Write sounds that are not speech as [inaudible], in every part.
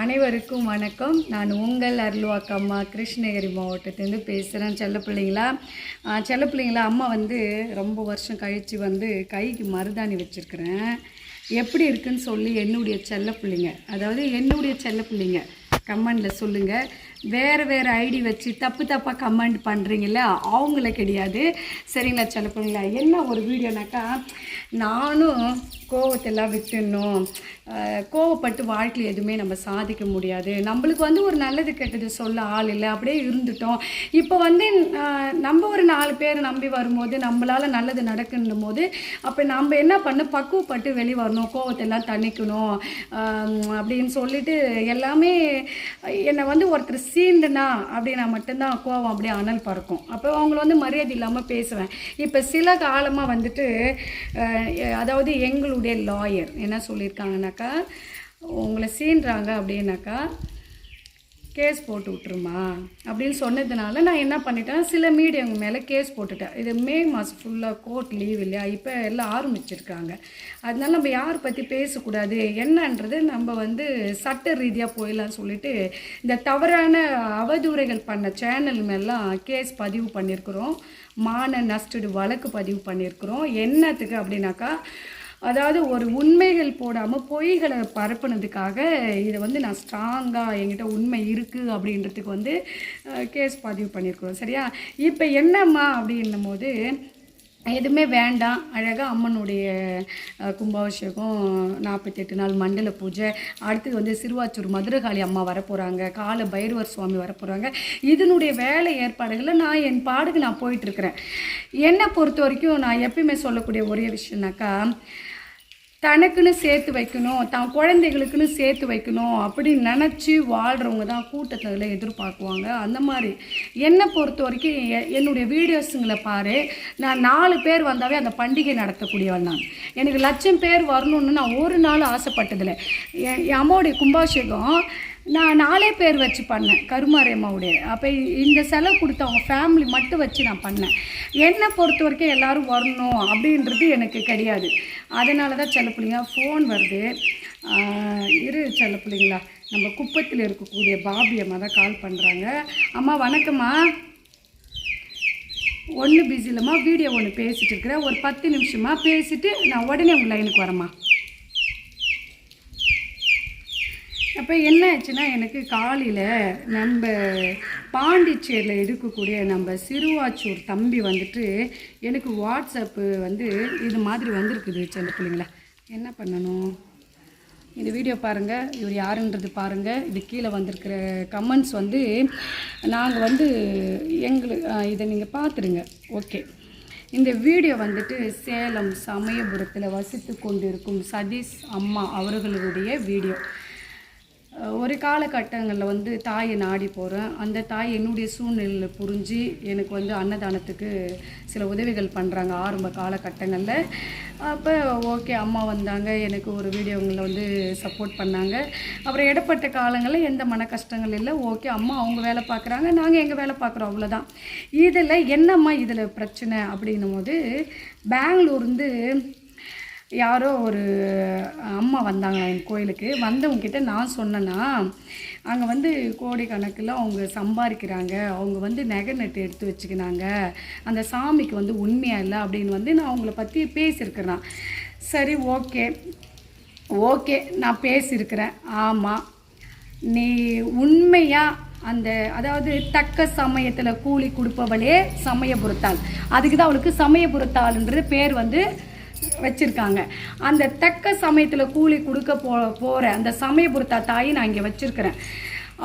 அனைவருக்கும் வணக்கம். நான் உங்கள் அருள்வாக்கம்மா கிருஷ்ணகிரி மாவட்டத்திலேருந்து பேசுகிறேன் செல்ல பிள்ளைங்களா? செல்ல பிள்ளைங்களா அம்மா வந்து ரொம்ப வருஷம் கழித்து வந்து கைக்கு மருதாணி வச்சுருக்குறேன். எப்படி இருக்குன்னு சொல்லி என்னுடைய செல்ல பிள்ளைங்க அதாவது என்னுடைய செல்ல பிள்ளைங்க கமெண்டில் சொல்லுங்கள் வேறு வேறு ஐடி வச்சு தப்பு தப்பாக கமெண்ட் பண்ணுறீங்கள அவங்கள கிடையாது. சரிங்களா செல்ல பிள்ளைங்களா? என்ன ஒரு வீடியோனாக்கா நானும் கோவத்தெல்லாம் விட்டுடணும். கோவப்பட்டு வாழ்க்கையில் எதுவுமே நம்ம சாதிக்க முடியாது. நம்மளுக்கு வந்து ஒரு நல்லது கெட்டது சொல்ல ஆள் இல்லை. அப்படியே இருந்துட்டோம். இப்போ வந்து நம்ம ஒரு நாலு பேர் நம்பி வரும்போது நம்மளால் நல்லது நடக்குன்னும் போது அப்போ நம்ம என்ன பண்ண பக்குவப்பட்டு வெளியே வரணும். கோவத்தெல்லாம் தணிக்கணும். அப்படின்னு சொல்லிட்டு எல்லாமே என்னை வந்து ஒருத்தர் சீண்டுனா அப்படின்னா மட்டும்தான் கோவம் அப்படியே அனல் பறக்கும். அப்போ அவங்கள வந்து மரியாதை இல்லாமல் பேசுவேன். இப்போ சில காலமாக வந்துட்டு அதாவது எங்களுடைய லாயர் என்ன சொல்லியிருக்காங்கனாக்கா உங்களை சீன்றாங்க அப்படின்னாக்கா கேஸ் போட்டு விட்டுருமா? அப்படின்னு சொன்னதுனால நான் என்ன பண்ணிட்டேன் சில மீடியவங்க மேலே கேஸ் போட்டுட்டேன். இது மே மாதம் ஃபுல்லாக கோர்ட் லீவ் இல்லையா? இப்போ எல்லாம் ஆரம்பிச்சிருக்காங்க. அதனால நம்ம யார் பற்றி பேசக்கூடாது? என்னன்றது நம்ம வந்து சட்ட ரீதியாக போயிடலாம்னு சொல்லிட்டு இந்த தவறான அவதூறைகள் பண்ண சேனல் மேலாம் கேஸ் பதிவு பண்ணியிருக்கிறோம் மான நஷ்டடு வழக்கு பதிவு பண்ணியிருக்கிறோம் என்னத்துக்கு அப்படின்னாக்கா அதாவது ஒரு உண்மைகள் போடாமல் பொய்களை பரப்புனதுக்காக இதை வந்து நான் ஸ்ட்ராங்காக என்கிட்ட உண்மை இருக்குது அப்படின்றதுக்கு வந்து கேஸ் பதிவு பண்ணியிருக்கிறோம். சரியா? இப்போ என்னம்மா அப்படின்னும் போது எதுவுமே வேண்டாம். அழகாக அம்மனுடைய கும்பாபிஷேகம் நாற்பத்தெட்டு நாள் மண்டல பூஜை அடுத்தது வந்து சிறுவாச்சூர் மதுரகாளி அம்மா வரப்போகிறாங்க கால பைரவர் சுவாமி வரப்போகிறாங்க இதனுடைய வேலை ஏற்பாடுகளை நான் என் பாடுக்கு நான் போயிட்டுருக்குறேன் என்னை பொறுத்த வரைக்கும் நான் எப்பயுமே சொல்லக்கூடிய ஒரே விஷயம்னாக்கா தனக்குன்னு சேர்த்து வைக்கணும் தான் குழந்தைகளுக்குன்னு சேர்த்து வைக்கணும் அப்படின்னு நினச்சி வாழ்கிறவங்க தான் கூட்டத்தில் எதிர்பார்க்குவாங்க. அந்த மாதிரி என்னை பொறுத்த வரைக்கும் எ- என்னுடைய வீடியோஸுங்களை பாரு. நான் நாலு பேர் வந்தாவே அந்த பண்டிகை நடத்தக்கூடியவள் நான். எனக்கு லட்சம் பேர் வரணும்னு நான் ஒரு நாள் ஆசைப்பட்டதில்லை. என் என் அம்மாவுடைய கும்பாபிஷேகம் நான் நாலே பேர் வச்சு பண்ணேன் கருமாரியம்மாவுடைய. அப்போ இந்த செலவு கொடுத்த அவங்க ஃபேமிலி மட்டும் வச்சு நான் பண்ணேன். என்னை பொறுத்த வரைக்கும் எல்லாரும் வரணும் அப்படின்றது எனக்கு கிடையாது. அதனால தான் செல்ல பிள்ளைங்க ஃபோன் வருது. இரு செல்ல பிள்ளைங்களா நம்ம குப்பத்தில் இருக்கக்கூடிய பாபி அம்மா தான் கால் பண்ணுறாங்க அம்மா வணக்கம்மா. ஒன்று பிஸி இல்லைம்மா வீடியோ ஒன்று பேசிகிட்டு இருக்கிறேன். ஒரு பத்து நிமிஷமாக பேசிவிட்டு நான் உடனே உங்கள் லைனுக்கு வரேம்மா. அப்போ என்ன ஆச்சுன்னா எனக்கு காலையில் நம்ம பாண்டிச்சேரியில் இருக்கக்கூடிய நம்ம சிறுவாச்சூர் தம்பி வந்துட்டு எனக்கு வாட்ஸ்அப்பு வந்து இது மாதிரி வந்திருக்குது சின்ன பிள்ளைங்களா. என்ன பண்ணணும்? இந்த வீடியோ பாருங்கள் இவர் யாருன்றது பாருங்கள் இது கீழே வந்திருக்கிற கமெண்ட்ஸ் வந்து நாங்கள் வந்து எங்களுக்கு இதை நீங்கள் பார்த்துருங்க ஓகே இந்த வீடியோ வந்துட்டு சேலம் சமயபுரத்தில் வசித்து கொண்டிருக்கும் சதீஷ் அம்மா அவர்களுடைய வீடியோ. ஒரு காலகட்டங்களில் வந்து தாயை நாடி போகிறேன் அந்த தாய் என்னுடைய சூழ்நிலையில் புரிஞ்சு எனக்கு வந்து அன்னதானத்துக்கு சில உதவிகள் பண்ணுறாங்க ஆரம்ப காலகட்டங்களில். அப்போ ஓகே அம்மா வந்தாங்க. எனக்கு ஒரு வீடியோங்களில் வந்து சப்போர்ட் பண்ணாங்க. அப்புறம் இடப்பட்ட காலங்களில் எந்த மன கஷ்டங்கள் இல்லை. ஓகே அம்மா அவங்க வேலை பார்க்குறாங்க. நாங்கள் எங்கள் வேலை பார்க்குறோம். அவ்வளோதான் இதில் என்னம்மா இதில் பிரச்சனை அப்படின்னும் போது பெங்களூர்ந்து யாரோ ஒரு அம்மா வந்தாங்க என் கோயிலுக்கு. வந்தவங்கிட்ட நான் சொன்னேன்னா அங்கே வந்து கோடிக்கணக்கில் அவங்க சம்பாதிக்கிறாங்க. அவங்க வந்து நகை நட்டு எடுத்து வச்சுக்கினாங்க. அந்த சாமிக்கு வந்து உண்மையாக இல்லை அப்படின்னு வந்து நான் அவங்கள பற்றி பேசியிருக்கிறேன். சரி ஓகே. ஓகே நான் பேசியிருக்கிறேன். ஆமாம் நீ உண்மையாக அந்த அதாவது தக்க சமயத்தில் கூலி கொடுப்பவளே சமயபுரத்தாள். அதுக்கு தான் அவளுக்கு சமயபுரத்தாள்ன்றது பேர் வந்து வச்சுருக்காங்க. அந்த தக்க சமயத்தில் கூலி கொடுக்க போ போகிற அந்த சமயபுரத்தா தாயை நான் இங்கே வச்சுருக்கிறேன்.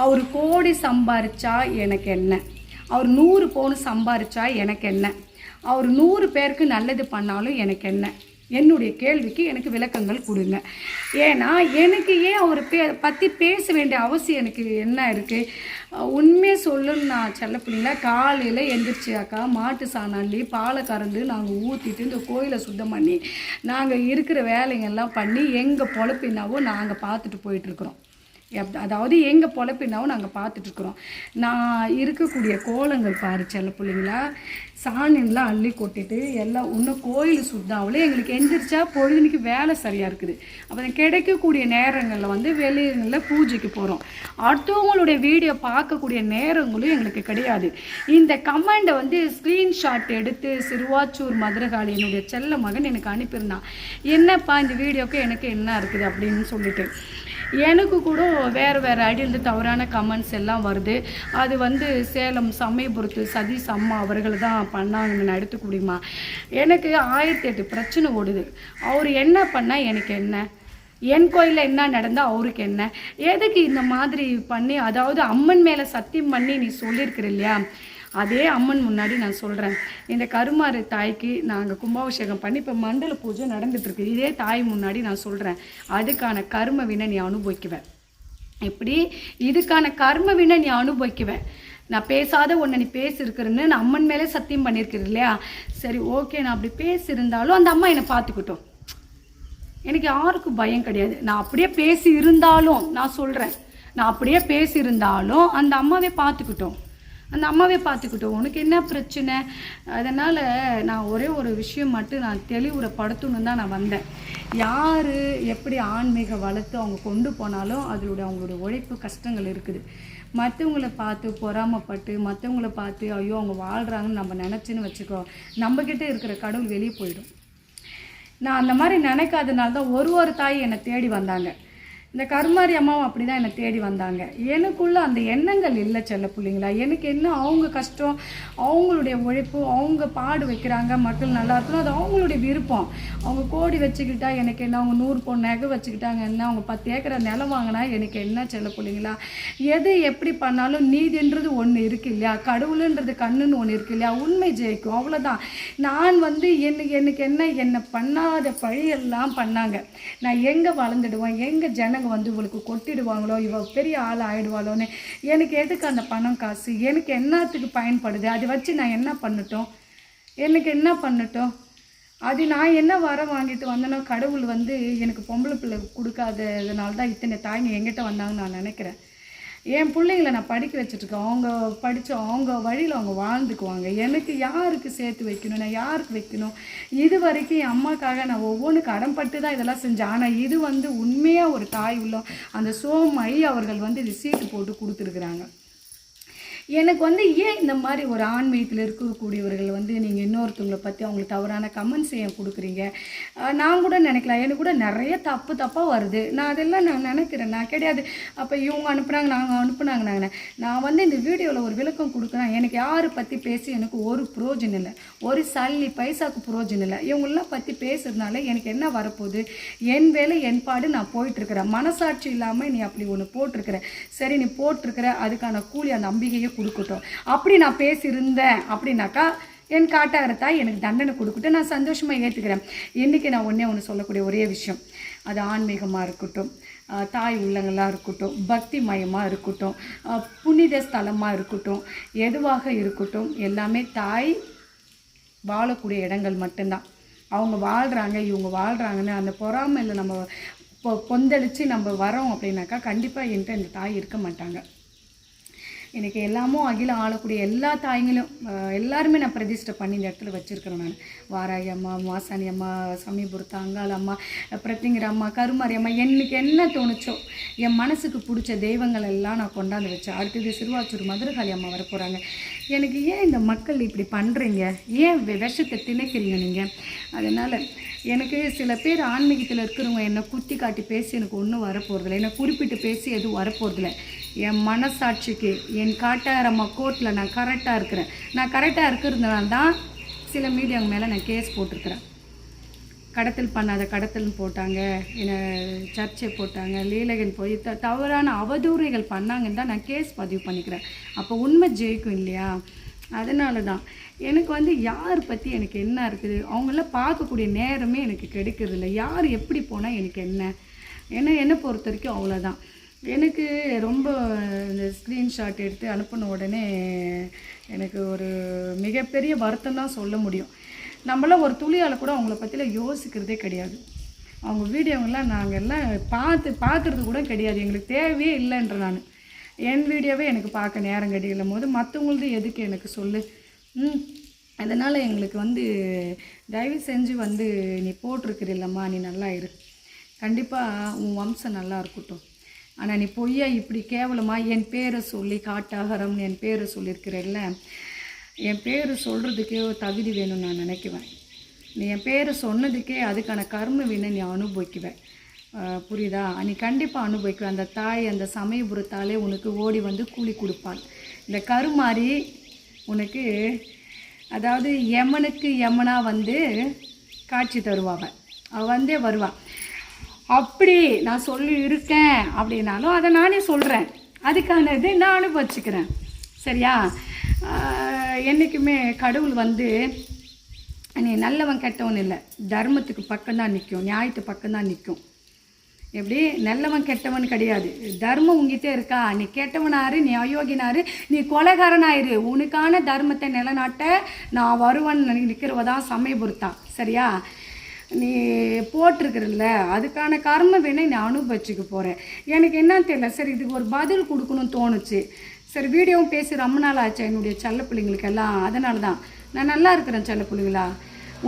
அவர் கோடி சம்பாரிச்சா எனக்கு என்ன? அவர் நூறு பவுன் சம்பாரிச்சா எனக்கு என்ன? அவர் நூறு பேருக்கு நல்லது பண்ணாலும் எனக்கு என்ன? என்னுடைய கேள்விக்கு எனக்கு விளக்கங்கள் கொடுங்க. ஏன்னா எனக்கு ஏன் அவர் பே பற்றி பேச வேண்டிய அவசியம் எனக்கு என்ன இருக்குது உண்மையை சொல்லணும்னு நான் செல்ல பிள்ளைங்களா காலையில் எந்திரிச்சியாக்கா மாட்டு சாணாண்டி பாலை கறந்து நாங்கள் ஊற்றிட்டு இந்த கோயிலை சுத்தம் பண்ணி நாங்கள் இருக்கிற வேலைங்கெல்லாம் பண்ணி எங்கள் பொழப்பினாவோ நாங்கள் பார்த்துட்டு போயிட்டுருக்குறோம் அதாவது எங்கள் பொழப்பினாவும் நாங்கள் பார்த்துட்ருக்குறோம் நான் இருக்கக்கூடிய கோலங்கள் பாரு செல்ல பிள்ளைங்களா. சாணின்லாம் அள்ளி கொட்டிட்டு எல்லாம் இன்னும் கோயில் சுத்தாவில் எங்களுக்கு எந்திரிச்சா பொழுதுனிக்கு வேலை சரியாக இருக்குது. அப்புறம் கிடைக்கக்கூடிய நேரங்களில் வந்து வெளியில பூஜைக்கு போகிறோம் அடுத்தவங்களுடைய வீடியோ பார்க்கக்கூடிய நேரங்களும் எங்களுக்கு கிடையாது. இந்த கமெண்டை வந்து ஸ்க்ரீன்ஷாட் எடுத்து சிறுவாச்சூர் மதுரகாளி என்னுடைய செல்ல மகன் எனக்கு அனுப்பியிருந்தான். என்னப்பா இந்த வீடியோக்கு எனக்கு என்ன இருக்குது அப்படின்னு சொல்லிட்டு. எனக்கு கூட வேறு வேறு அடியிலிருந்து தவறான கமெண்ட்ஸ் எல்லாம் வருது. அது வந்து சேலம் சமயபுரத்து சதீஷ் அம்மா அவர்கள் தான் பண்ணாங்கன்னு எடுத்துக்க முடியுமா எனக்கு ஆயிரத்தி எட்டு பிரச்சனை ஓடுது. அவர் என்ன பண்ணால் எனக்கு என்ன? என் கோயிலில் என்ன நடந்தால் அவருக்கு என்ன? எதுக்கு இந்த மாதிரி பண்ணி அதாவது அம்மன் மேலே சத்தியம் பண்ணி நீ சொல்லியிருக்கிற இல்லையா? அதே அம்மன் முன்னாடி நான் சொல்கிறேன் இந்த கருமாறு தாய்க்கு நாங்கள் கும்பாபிஷேகம் பண்ணி இப்போ மண்டல பூஜை நடந்துகிட்ருக்கு இதே தாய் முன்னாடி நான் சொல்கிறேன் அதுக்கான கர்ம வினை நீ அனுபவிக்குவேன் இப்படி இதுக்கான கர்ம வினை நீ அனுபவிக்குவேன் நான் பேசாத ஒன்று நீ பேசியிருக்கிறேன்னு நான் அம்மன் மேலே சத்தியம் பண்ணியிருக்கிறேன் இல்லையா? சரி ஓகே நான் அப்படி பேசியிருந்தாலும் அந்த அம்மா என்னை பார்த்துக்கிட்டோம். எனக்கு யாருக்கும் பயம் கிடையாது. நான் அப்படியே பேசி இருந்தாலும் நான் சொல்கிறேன் நான் அப்படியே பேசியிருந்தாலும் அந்த அம்மாவே பார்த்துக்கிட்டோம். அந்த அம்மாவே பார்த்துக்கிட்டோம். உனக்கு என்ன பிரச்சனை? அதனால் நான் ஒரே ஒரு விஷயம் மட்டும் நான் தெளிவுறப்படுத்தணும்னு தான் நான் வந்தேன். யார் எப்படி ஆன்மீக வளர்த்து அவங்க கொண்டு போனாலும் அதோட அவங்களுடைய உழைப்பு கஷ்டங்கள் இருக்குது. மற்றவங்கள பார்த்து பொறாமப்பட்டு மற்றவங்கள பார்த்து ஐயோ அவங்க வாழ்கிறாங்கன்னு நம்ம நினச்சின்னு வச்சுக்கோ நம்மக்கிட்ட இருக்கிற கடவுள் வெளியே போயிடும். நான் அந்த மாதிரி நினைக்காதனால தான் ஒரு ஒரு தாய் என்னை தேடி வந்தாங்க. இந்த கருமாரி அம்மாவும் அப்படி தான் என்னை தேடி வந்தாங்க. எனக்குள்ள அந்த எண்ணங்கள் இல்லை செல்ல பிள்ளைங்களா. எனக்கு என்ன அவங்க கஷ்டம் அவங்களுடைய உழைப்பு அவங்க பாடு வைக்கிறாங்க மக்கள் நல்லா இருக்கணும் அது அவங்களுடைய விருப்பம். அவங்க கோடி வச்சுக்கிட்டா எனக்கு என்ன அவங்க நூறு பொண்ணு நகை வச்சுக்கிட்டாங்க என்ன அவங்க பத்து ஏக்கரை நிலம் வாங்கினா எனக்கு என்ன செல்ல பிள்ளைங்களா? எது எப்படி பண்ணாலும் நீதின்றது ஒன்று இருக்கு இல்லையா? கடவுளுன்றது கண்ணுன்னு ஒன்று இருக்கு இல்லையா? உண்மை ஜெயிக்கும் அவ்வளோதான் நான் வந்து என்னை எனக்கு என்ன என்னை பண்ணாத பழியெல்லாம் பண்ணாங்க. நான் எங்கே வளர்ந்துடுவேன் எங்கே ஜனங்க வந்து இவளுக்கு கொட்டிடுவாங்களோ இவ பெரிய ஆள் ஆயிடுவாளோன்னு எனக்கு எதுக்கு அந்த பணம் காசு? எனக்கு என்னத்துக்கு பயன்படுது? அதை வச்சு நான் என்ன பண்ணட்டும்? எனக்கு என்ன பண்ணட்டும்? அது நான் என்ன வர வாங்கிட்டு வந்தேனோ கடவுள் வந்து எனக்கு பொம்பளை பிள்ளை கொடுக்காததுனால தான் இத்தனை தாய்ங்க எங்கிட்ட வந்தாங்கன்னு நான் நினைக்கிறேன். என் பிள்ளைங்கள நான் படிக்க வச்சுட்ருக்கேன். அவங்க படித்து அவங்க வழியில் அவங்க வாழ்ந்துக்குவாங்க. எனக்கு யாருக்கு சேர்த்து வைக்கணும்? நான் யாருக்கு வைக்கணும்? இது வரைக்கும் என் அம்மாக்காக நான் ஒவ்வொன்று கடன்பட்டு தான் இதெல்லாம் செஞ்சேன். ஆனால் இது வந்து உண்மையாக ஒரு தாய் உள்ளம். அந்த சோமை அவர்கள் வந்து இது சீட்டு போட்டு கொடுத்துருக்குறாங்க. எனக்கு வந்து ஏன் இந்த மாதிரி ஒரு ஆன்மீகத்தில் இருக்கக்கூடியவர்கள் வந்து நீங்கள் இன்னொருத்தவங்களை பற்றி அவங்களுக்கு தவறான கமெண்ட்ஸ் ஏன் கொடுக்குறீங்க? நான் கூட நினைக்கலாம். எனக்கு கூட நிறைய தப்பு தப்பாக வருது. நான் அதெல்லாம் நான் நினைக்கிறேன். நான் கிடையாது. அப்போ இவங்க அனுப்புனாங்க நாங்கள் அனுப்புனாங்க நாங்கள் நான் வந்து இந்த வீடியோவில் ஒரு விளக்கம் கொடுக்குறேன். எனக்கு யாரை பற்றி பேசி எனக்கு ஒரு புரோஜனம் இல்லை. ஒரு சல்லி பைசாக்கு புரோஜனம் இல்லை. இவங்களெலாம் பற்றி பேசுறதுனால எனக்கு என்ன வரப்போகுது? என் வேலை என் பாடு நான் போயிட்டுருக்கிறேன். மனசாட்சி இல்லாமல் நீ அப்படி ஒன்று போட்டிருக்கிற. சரி நீ போட்டிருக்கிற. அதுக்கான கூலி அந்த நம்பிக்கையை கொடுக்கட்டும். அப்படி நான் பேசியிருந்தேன் அப்படின்னாக்கா என் காட்டாகிறதாய் எனக்கு தண்டனை கொடுக்கட்டும். நான் சந்தோஷமாக ஏற்றுக்கிறேன் இன்றைக்கி நான் ஒன்றே ஒன்று சொல்லக்கூடிய ஒரே விஷயம். அது ஆன்மீகமாக இருக்கட்டும் தாய் உள்ளங்களாக இருக்கட்டும் பக்தி மயமாக இருக்கட்டும் புனித ஸ்தலமாக இருக்கட்டும் எதுவாக இருக்கட்டும் எல்லாமே தாய் வாழக்கூடிய இடங்கள் மட்டும்தான். அவங்க வாழ்கிறாங்க இவங்க வாழ்கிறாங்கன்னு அந்த பொறாமையில் நம்ம பொ பொந்தளித்து நம்ம வரோம் அப்படின்னாக்கா கண்டிப்பாக என்கிட்ட இந்த தாய் இருக்க மாட்டாங்க. எனக்கு எல்லாமும் அகில ஆளக்கூடிய எல்லா தாய்ங்களும் எல்லாருமே நான் பிரதிஷ்டை பண்ணி இந்த இடத்துல வச்சுருக்கிறேன் நான். வாராகி அம்மா மாசாணி அம்மா சமயபுரத்து அங்காள அம்மா பிரத்திங்கிற அம்மா கருமாரி அம்மா எனக்கு என்ன தோணுச்சோ என் மனசுக்கு பிடிச்ச தெய்வங்கள் எல்லாம் நான் கொண்டாந்து வச்சேன். அடுத்தது சிறுவாச்சூர் மதுரகாளி அம்மா வரப்போகிறாங்க எனக்கு ஏன் இந்த மக்கள் இப்படி பண்ணுறீங்க ஏன் விஷத்தை திணைக்கிறீங்க நீங்கள் அதனால் எனக்கு சில பேர் ஆன்மீகத்தில் இருக்கிறவங்க என்னை குத்தி காட்டி பேசி எனக்கு ஒன்றும் வரப்போகிறதில்ல என்னை குறிப்பிட்டு பேசி எதுவும் வரப்போகிறதில்ல என் மனசாட்சிக்கு என் காட்டாரம்மா கோர்ட்டில் நான் கரெக்டாக இருக்கிறேன். நான் கரெக்டாக இருக்கிறதுனால தான் சில மீடியாங்க மேலே நான் கேஸ் போட்டிருக்கிறேன். கடத்தல் பண்ணாத கடத்தல்னு போட்டாங்க என்னை சர்ச்சை போட்டாங்க லீலகன் போய் த தவறான அவதூறைகள் பண்ணாங்கன்னு தான் நான் கேஸ் பதிவு பண்ணிக்கிறேன். அப்போ உண்மை ஜெயிக்கும் இல்லையா? அதனால தான் எனக்கு வந்து யார் பற்றி எனக்கு என்ன இருக்குது? அவங்களாம் பார்க்கக்கூடிய நேரமே எனக்கு கிடைக்கிறது இல்லை யார் எப்படி போனால் எனக்கு என்ன? ஏன்னா என்னை பொறுத்த வரைக்கும் அவ்வளோதான் எனக்கு ரொம்ப இந்த ஸ்க்ரீன்ஷாட் எடுத்து அனுப்பின உடனே எனக்கு ஒரு மிகப்பெரிய வருத்தம் தான் சொல்ல முடியும். நம்மளாம் ஒரு துளியால் கூட அவங்கள பற்றிலாம் யோசிக்கிறதே கிடையாது. அவங்க வீடியோவெல்லாம் நாங்கள் எல்லாம் பார்த்து பார்க்குறது கூட கிடையாது. எங்களுக்கு தேவையே இல்லைன்ற நான். என் வீடியோவே எனக்கு பார்க்க நேரம் கிடைக்கும் போது மற்றவங்களது எதுக்கு எனக்கு சொல்லு? ம். அதனால் எங்களுக்கு வந்து தயவு செஞ்சு வந்து நீ போட்டிருக்கிறல்லம்மா நீ நல்லா இரு. கண்டிப்பாக உன் வம்சம் நல்லா இருக்கட்டும். ஆனால் நீ பொய்யா இப்படி கேவலமாக என் பேரை சொல்லி காட்டாகரம்னு என் பேரை சொல்லியிருக்கிறல்ல? என் பேர் சொல்கிறதுக்கே ஒரு தகுதி வேணும்னு நான் நினைக்குவேன். நீ என் பேரை சொன்னதுக்கே அதுக்கான கர்ம வினை நீ அனுபவிக்குவேன் புரியுதா? நீ கண்டிப்பாக அனுபவிக்குவ. அந்த தாய் அந்த சமயபுரத்தாலே உனக்கு ஓடி வந்து கூலி கொடுப்பாள். இந்த கருமாறி உனக்கு அதாவது யமனுக்கு யமனாக வந்து காட்சி தருவாவ. அவள் வந்தே வருவாள் அப்படி நான் சொல்லி இருக்கேன் அப்படின்னாலும் அதை நானே சொல்கிறேன் அதுக்கான இது நான் அனுபவிச்சுக்கிறேன் சரியா? என்றைக்குமே என்னைக்குமே கடவுள் வந்து நீ நல்லவன் கெட்டவன் இல்லை. தர்மத்துக்கு பக்கம்தான் நிற்கும் நியாயத்து பக்கம்தான் நிற்கும் எப்படி? நல்லவன் கெட்டவன் கிடையாது. தர்மம் உங்ககிட்ட இருக்கா? நீ கெட்டவனாரு நீ அயோகினாரு நீ கொலைகாரனாயிரு. உனக்கான தர்மத்தை நிலநாட்ட நான் வருவன் நிற்கிறவதான் சமயபுரத்தான் சரியா? நீ போட்டிருக்கிறல்ல அதுக்கான கர்ம வினை நீ அனுபவிச்சுக்க போகிறேன் எனக்கு என்னன்னு தெரியல. சரி இதுக்கு ஒரு பதில் கொடுக்கணும்னு தோணுச்சு. சரி வீடியோவும் பேசி ரொம்ப நாள் ஆச்சு. என்னுடைய செல்ல பிள்ளைங்களுக்கெல்லாம் அதனால தான் நான் நல்லா இருக்கிறேன் செல்ல பிள்ளைங்களா?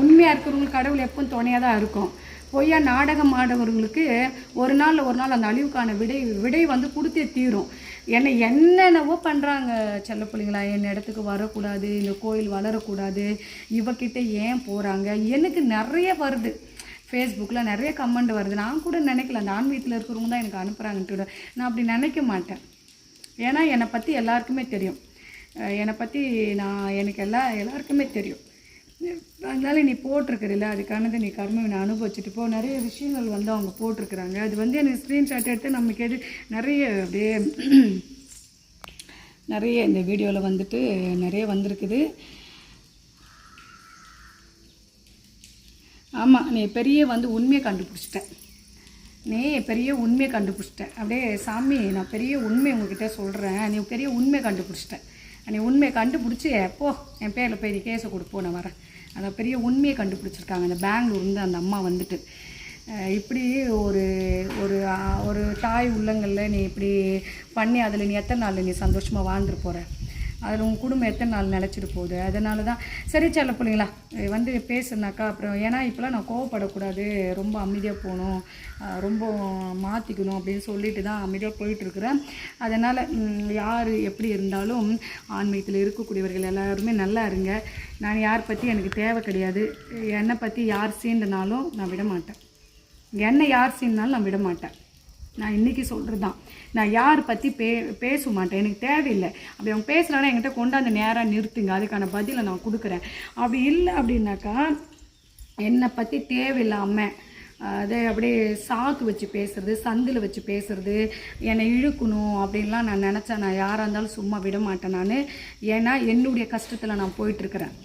உண்மையாக இருக்கிறவங்களுக்கு கடவுள் எப்பவும் துணையாக தான் இருக்கும். பொய்யா நாடகம் ஆடவர்களுக்கு ஒரு நாள் ஒரு நாள் அந்த அழிவுக்கான விடை விடை வந்து கொடுத்தே தீரும். என்னை என்னென்னவோ பண்ணுறாங்க செல்ல பிள்ளைங்களா. என் இடத்துக்கு வரக்கூடாது இந்த கோயில் வளரக்கூடாது. இவக்கிட்ட ஏன் போகிறாங்க எனக்கு நிறைய வருது. ஃபேஸ்புக்கில் நிறைய கமெண்ட் வருது. நான் கூட நினைக்கல. அந்த ஆன்மீகத்தில் இருக்கிறவங்க தான் எனக்கு அனுப்புகிறாங்கன்ட்டு நான் அப்படி நினைக்க மாட்டேன். ஏன்னா என்னை பற்றி எல்லாருக்குமே தெரியும். என்னை பற்றி நான் எனக்கு எல்லா எல்லாருக்குமே தெரியும். அதனால நீ போட்டிருக்கிறல்ல அதுக்கானது நீ கர்மவினை நான் அனுபவிச்சுட்டு போ. நிறைய விஷயங்கள் வந்து அவங்க போட்டிருக்கிறாங்க. அது வந்து எனக்கு ஸ்க்ரீன்ஷாட் எடுத்து நமக்கு எது நிறைய அப்படியே நிறைய இந்த வீடியோவில் வந்துட்டு நிறைய வந்திருக்குது. ஆமாம் நீ பெரிய வந்து உண்மையை கண்டுபிடிச்சிட்டேன் நீ பெரிய உண்மையை கண்டுபிடிச்சிட்டேன் அப்படியே சாமி நான் பெரிய உண்மை உங்ககிட்ட சொல்கிறேன் நீ பெரிய உண்மையை கண்டுபிடிச்சிட்டேன் அன்னை உண்மையை கண்டுபிடிச்சி போ என் பேரில் போய் நீ கேஸை கொடுப்போம் நான் வரேன். அந்த பெரிய உண்மையை கண்டுபிடிச்சிருக்காங்க. அந்த பெங்களூர்ந்து அந்த அம்மா வந்துட்டு. இப்படி ஒரு ஒரு ஒரு தாய் உள்ளங்களில் நீ இப்படி பண்ணி அதில் நீ எத்தனை நாள் நீ சந்தோஷமாக வாழ்ந்துட்டு போகிற அதில் உங்கள் குடும்பம் எத்தனை நாள் நிலச்சிட்டு போகுது? அதனால தான் சரி செல்ல பிள்ளைங்களா வந்து பேசுனாக்கா அப்புறம் ஏன்னா இப்போலாம் நான் கோவப்படக்கூடாது. ரொம்ப அமைதியாக போகணும். ரொம்ப மாற்றிக்கணும் அப்படின்னு சொல்லிட்டு தான் அமைதியாக போயிட்டுருக்குறேன். அதனால் யார் எப்படி இருந்தாலும் ஆன்மீகத்தில் இருக்கக்கூடியவர்கள் எல்லாருமே நல்லா இருங்க. நான் யார் பற்றி எனக்கு தேவை கிடையாது. என்னை பற்றி யார் சீண்டினாலும் நான் விட மாட்டேன். என்னை யார் சீண்டினாலும் நான் விட மாட்டேன். நான் இன்றைக்கி சொல்கிறது தான் நான் யார் பற்றி பே பேச மாட்டேன். எனக்கு தேவையில்லை. அப்படி அவங்க பேசுகிறாங்கன்னா என்கிட்ட கொண்டாந்து நேராக நிறுத்துங்க. அதுக்கான பதிலை நான் கொடுக்குறேன். அப்படி இல்லை அப்படின்னாக்கா என்னை பற்றி தேவையில்லாமல் அதை அப்படியே சாக்கு வச்சு பேசுறது சந்தில் வச்சு பேசுறது என்னை இழுக்கணும் அப்படின்லாம் நான் நினச்சேன் நான் யாராக இருந்தாலும் சும்மா விட மாட்டேன் நான். ஏன்னா என்னுடைய கஷ்டத்தில் நான் போயிட்டுருக்கிறேன்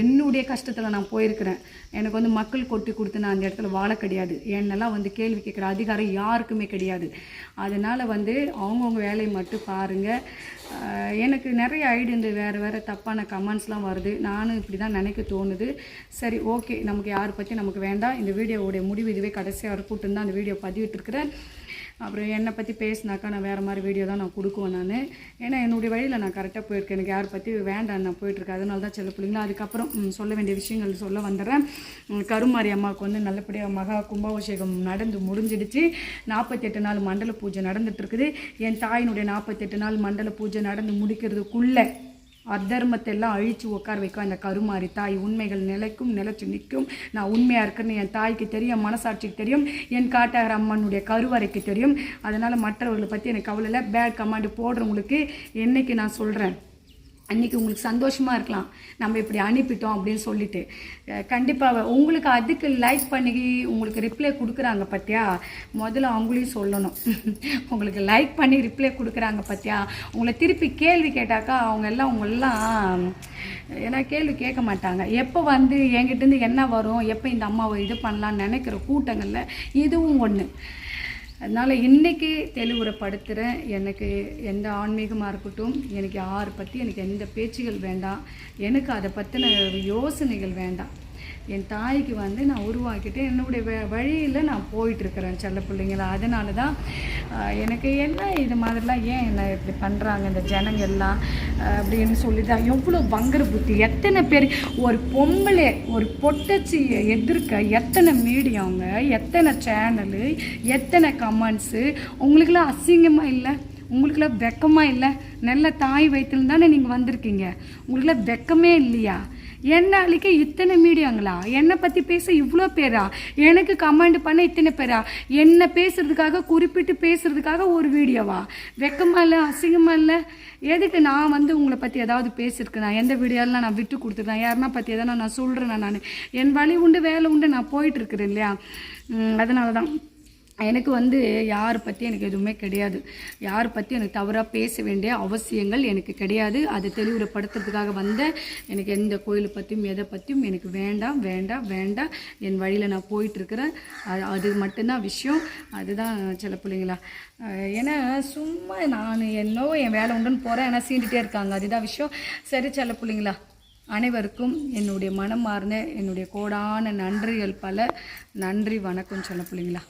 என்னுடைய கஷ்டத்தில் நான் போயிருக்கிறேன். எனக்கு வந்து மக்கள் கொட்டி கொடுத்து நான் அந்த இடத்துல வாழ கிடையாது. என்னெல்லாம் வந்து கேள்வி கேட்குற அதிகாரம் யாருக்குமே கிடையாது. அதனால் வந்து அவங்கவுங்க வேலையை மட்டும் பாருங்கள் எனக்கு நிறைய ஐடி இந்த வேறு வேறு தப்பான கமெண்ட்ஸ்லாம் வருது. நானும் இப்படி தான் நினைக்க தோணுது. சரி ஓகே நமக்கு யாரை பற்றி நமக்கு வேண்டாம். இந்த வீடியோவுடைய முடிவு இதுவே கடைசியாக இருக்கட்டும் தான். அந்த வீடியோ பதிவிட்டுருக்கிறேன். அப்புறம் என்னை பற்றி பேசினாக்கா நான் வேறு மாதிரி வீடியோ தான் நான் கொடுக்குவேன் நான். ஏன்னா என்னுடைய வழியில் நான் கரெக்டாக போயிருக்கேன். எனக்கு யாரை பற்றி வேண்டாம் நான் போயிட்டுருக்கேன். அதனால தான் சில பிள்ளைங்களா அதுக்கப்புறம் சொல்ல வேண்டிய விஷயங்கள் சொல்ல வந்துடுறேன். கருமாரி அம்மாவுக்கு வந்து நல்லபடியாக மகா கும்பாபிஷேகம் நடந்து முடிஞ்சிடுச்சு. நாற்பத்தெட்டு நாள் மண்டல பூஜை நடந்துகிட்ருக்குது என் தாயினுடைய நாற்பத்தெட்டு நாள் மண்டல பூஜை நடந்து முடிக்கிறதுக்குள்ளே அதர்மத்தை எல்லாம் அழித்து உட்கார வைக்கும் அந்த கருமாறி தாய். உண்மைகள் நிலைக்கும் நிலைச்சு நிற்கும். நான் உண்மையாக இருக்கிறேன்னு என் தாய்க்கு தெரியும் மனசாட்சிக்கு தெரியும் என் காட்டாகிற அம்மனுடைய கருவறைக்கு தெரியும். அதனால் மற்றவர்களை பற்றி எனக்கு கவலை இல்லை. பேட் கமாண்டு போடுறவங்களுக்கு என்னைக்கு நான் சொல்கிறேன் அன்றைக்கி உங்களுக்கு சந்தோஷமாக இருக்கலாம். நம்ம இப்படி அனுப்பிட்டோம் அப்படின்னு சொல்லிட்டு. கண்டிப்பாக உங்களுக்கு அதுக்கு லைக் பண்ணி உங்களுக்கு ரிப்ளை கொடுக்குறாங்க பார்த்தியா முதல்ல அவங்களையும் சொல்லணும். [laughs] உங்களுக்கு லைக் பண்ணி ரிப்ளை கொடுக்குறாங்க பார்த்தியா உங்களை திருப்பி கேள்வி கேட்டாக்கா அவங்க எல்லாம் உங்களெல்லாம் ஏன்னா கேள்வி கேட்க மாட்டாங்க. எப்போ வந்து என்கிட்டேருந்து என்ன வரும்? எப்போ இந்த அம்மாவை இது பண்ணலாம்னு நினைக்கிற கூட்டங்களில் இதுவும் ஒன்று அதனால் இன்றைக்கி தெளிவுறப்படுத்துகிறேன் எனக்கு எந்த ஆன்மீகமாக இருக்கட்டும் எனக்கு யாரை பற்றி எனக்கு எந்த பேச்சுகள் வேண்டாம் எனக்கு அதை பற்றின யோசனைகள் வேண்டாம். என் தாய்க்கு வந்து நான் உருவாக்கிட்டு என்னுடைய வ வழியில் நான் போயிட்டுருக்கிறேன் செல்ல பிள்ளைங்களா. அதனால தான் எனக்கு என்ன இது மாதிரிலாம் ஏன் என்ன இப்படி பண்ணுறாங்க இந்த ஜனங்கள்லாம் அப்படின்னு சொல்லி தான் எவ்வளோ பங்கர புத்தி. எத்தனை பேர் ஒரு பொம்பளை ஒரு பொட்டச்சியை எதிர்க்க எத்தனை மீடியாங்க எத்தனை சேனலு எத்தனை கமெண்ட்ஸு உங்களுக்கெல்லாம் அசிங்கமாக இல்லை? உங்களுக்குலாம் வெக்கமாக இல்லை? நல்ல தாய் வயிற்றுல தானே நீங்கள் வந்திருக்கீங்க. உங்களுக்குலாம் வெக்கமே இல்லையா? என்ன அழிக்க இத்தனை மீடியாங்களா? என்னை பற்றி பேச இவ்வளோ பேரா? எனக்கு கமெண்ட் பண்ண இத்தனை பேரா? என்ன பேசுறதுக்காக குறிப்பிட்டு பேசுறதுக்காக ஒரு வீடியோவா? வெக்கமா இல்லை அசிங்கமாக இல்லை? எதுக்கு நான் வந்து உங்களை பற்றி ஏதாவது பேசியிருக்கேன் எந்த வீடியோலாம் நான் விட்டு கொடுத்துருக்கேன்? யாருன்னா பற்றி எதனா நான் சொல்கிறேன்னா நான்? என் வழி உண்டு வேலை உண்டு நான் போயிட்டுருக்குறேன் இல்லையா? அதனால தான் எனக்கு வந்து யாரை பற்றி எனக்கு எதுவுமே கிடையாது. யாரை பற்றி எனக்கு தவறாக பேச வேண்டிய அவசியங்கள் எனக்கு கிடையாது. அதை தெளிவுபடுத்துறதுக்காக வந்த எனக்கு எந்த கோயிலை பற்றியும் எதை பற்றியும் எனக்கு வேண்டாம் வேண்டாம் வேண்டாம். என் வழியில் நான் போயிட்டுருக்கிறேன். அது அது மட்டும்தான் விஷயம். அதுதான் சில பிள்ளைங்களா. ஏன்னா சும்மா நான் என்னோ என் வேலை உண்டுன்னு போகிறேன் ஏன்னா சீண்டிகிட்டே இருக்காங்க. அதுதான் விஷயம். சரி சில பிள்ளைங்களா. அனைவருக்கும் என்னுடைய மனம் மனமார்ந்த என்னுடைய கோடான நன்றிகள் பல. நன்றி வணக்கம் சொல்ல பிள்ளைங்களா.